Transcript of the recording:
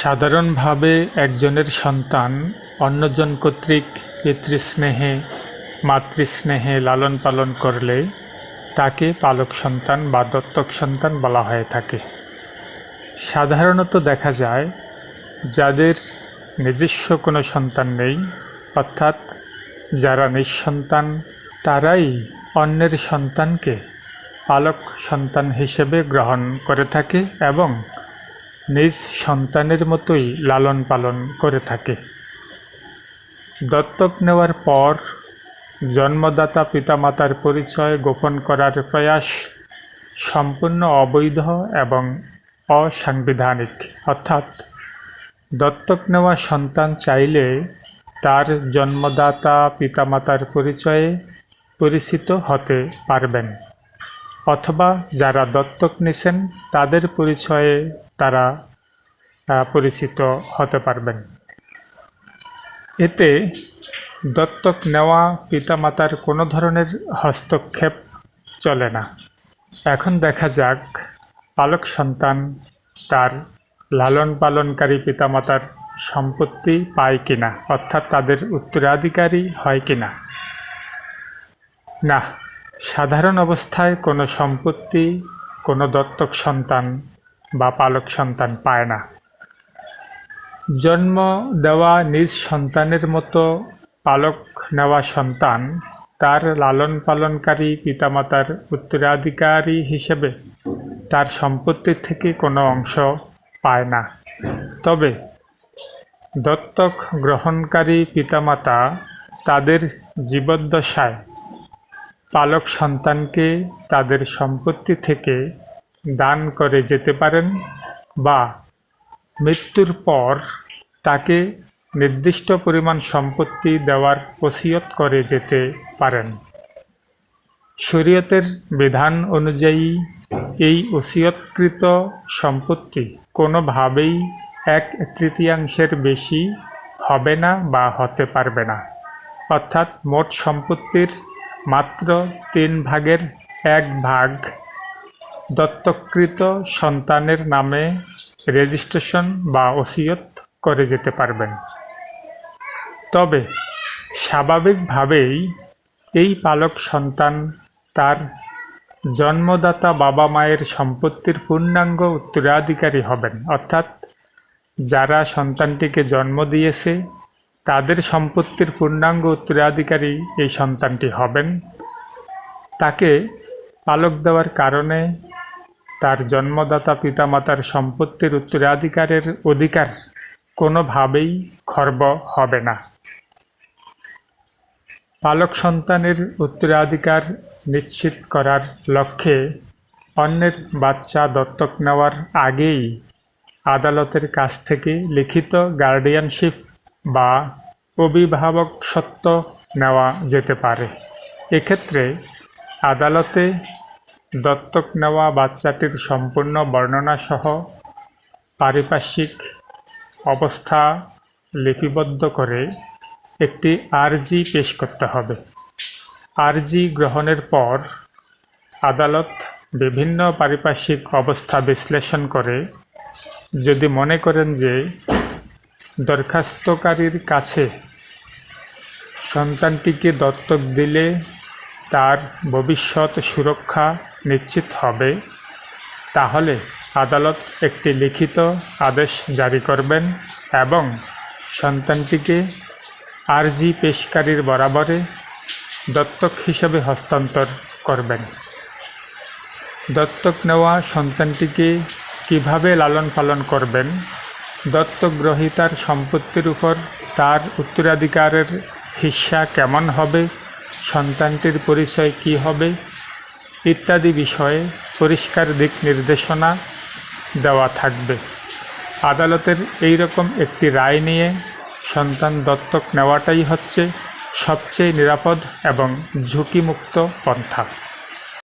সাধারণভাবে একজনের সন্তান অন্যজন কর্তৃক পিতৃস্নেহে, মাতৃস্নেহে লালন পালন করলে তাকে পালক সন্তান বা দত্তক সন্তান বলা হয়ে থাকে। সাধারণত দেখা যায়, যাদের নিজস্ব কোনো সন্তান নেই, অর্থাৎ যারা নিঃসন্তান, তারাই অন্যের সন্তানকে পালক সন্তান হিসেবে গ্রহণ করে থাকে এবং নিজ সন্তানের মতোই লালন পালন করে থাকে। দত্তক নেওয়ার পর জন্মদাতা পিতামাতার পরিচয় গোপন করার প্রয়াস সম্পূর্ণ অবৈধ এবং অসাংবিধানিক। অর্থাৎ দত্তক নেওয়া সন্তান চাইলে তার জন্মদাতা পিতামাতার পরিচয়ে পরিচিত হতে পারবেন। অথবা যারা দত্তক নিছেন, তাদের পরিচয়ে তারা পরিচিত হতে পারবেন। এতে দত্তক নেওয়া পিতামাতার কোনো ধরনের হস্তক্ষেপ চলে না। এখন দেখা যাক পালক সন্তান তার লালন পালনকারী পিতামাতার সম্পত্তি পায় কিনা, অর্থাৎ তাদের উত্তরাধিকারী হয় কিনা। না, সাধারণ অবস্থায় কোনো সম্পত্তি, কোনো দত্তক সন্তান বা পালক সন্তান পায় না। জন্ম দেওয়া নিজ সন্তানের মতো পালক নেওয়া সন্তান তার লালন পালনকারী পিতামাতার উত্তরাধিকারী হিসেবে তার সম্পত্তি থেকে কোনো অংশ পায় না। তবে দত্তক গ্রহণকারী পিতামাতা তাদের জীবদ্দশায় পালক সন্তানকে তাদের সম্পত্তি থেকে দান করে যেতে পারেন বা মৃত্যুর পর তাকে নির্দিষ্ট পরিমাণ সম্পত্তি দেওয়ার ওসিয়ত করে যেতে পারেন। শরীয়তের বিধান অনুযায়ী এই ওসিয়তকৃত সম্পত্তি কোনোভাবেই এক তৃতীয়াংশের বেশি হবে না বা হতে পারবে না। অর্থাৎ মোট সম্পত্তির মাত্র তিন ভাগের এক ভাগ দত্তকৃত সন্তানের নামে রেজিস্ট্রেশন বা ওসিয়ত করে যেতে পারবেন। তবে স্বাভাবিকভাবেই এই পালক সন্তান তার জন্মদাতা বাবা মায়ের সম্পত্তির পূর্ণাঙ্গ উত্তরাধিকারী হবেন। অর্থাৎ যারা সন্তানটিকে জন্ম দিয়েছে, তাদের সম্পত্তির পূর্ণাঙ্গ উত্তরাধিকারী এই সন্তানটি হবেন। তাকে পালক দেওয়ার কারণে তার জন্মদাতা পিতামাতার সম্পত্তির উত্তরাধিকারের অধিকার কোনোভাবেই খর্ব হবে না। পালক সন্তানের উত্তরাধিকার নিশ্চিত করার লক্ষ্যে অন্যের বাচ্চা দত্তক নেওয়ার আগেই আদালতের কাছ থেকে লিখিত গার্ডিয়ানশিপ বা অভিভাবক সত্ত্ব নেওয়া যেতে পারে। এক্ষেত্রে আদালতে দত্তক নেওয়া বাচ্চাটির সম্পূর্ণ বর্ণনাসহ পারিপার্শ্বিক অবস্থা লিপিবদ্ধ করে একটি আরজি পেশ করতে হবে। আরজি গ্রহণের পর আদালত বিভিন্ন পারিপার্শ্বিক অবস্থা বিশ্লেষণ করে যদি মনে করেন যে দরখাস্তকারীর কাছে সন্তানটিকে দত্তক দিলে তার ভবিষ্যৎ সুরক্ষা নিশ্চিত হবে। তাহলে আদালত একটি লিখিত আদেশ জারি করবেন এবং সন্তানটিকে আরজি পেশকারীর বরাবরে দত্তক হিসেবে হস্তান্তর করবেন। দত্তক নেওয়া সন্তানটিকে কীভাবে লালন পালন করবেন? দত্তক গ্রহীতার সম্পত্তির উপর তার উত্তরাধিকারের হিস্সা কেমন হবে? সন্তানটির পরিচয় কি হবে? ইত্যাদি বিষয়ে পরিষ্কার দিক নির্দেশনা দেওয়া থাকবে। আদালতের এই রকম একটি রায় নিয়ে সন্তান দত্তক নেওয়াটাই হচ্ছে সবচেয়ে নিরাপদ এবং ঝুঁকিমুক্ত পন্থা।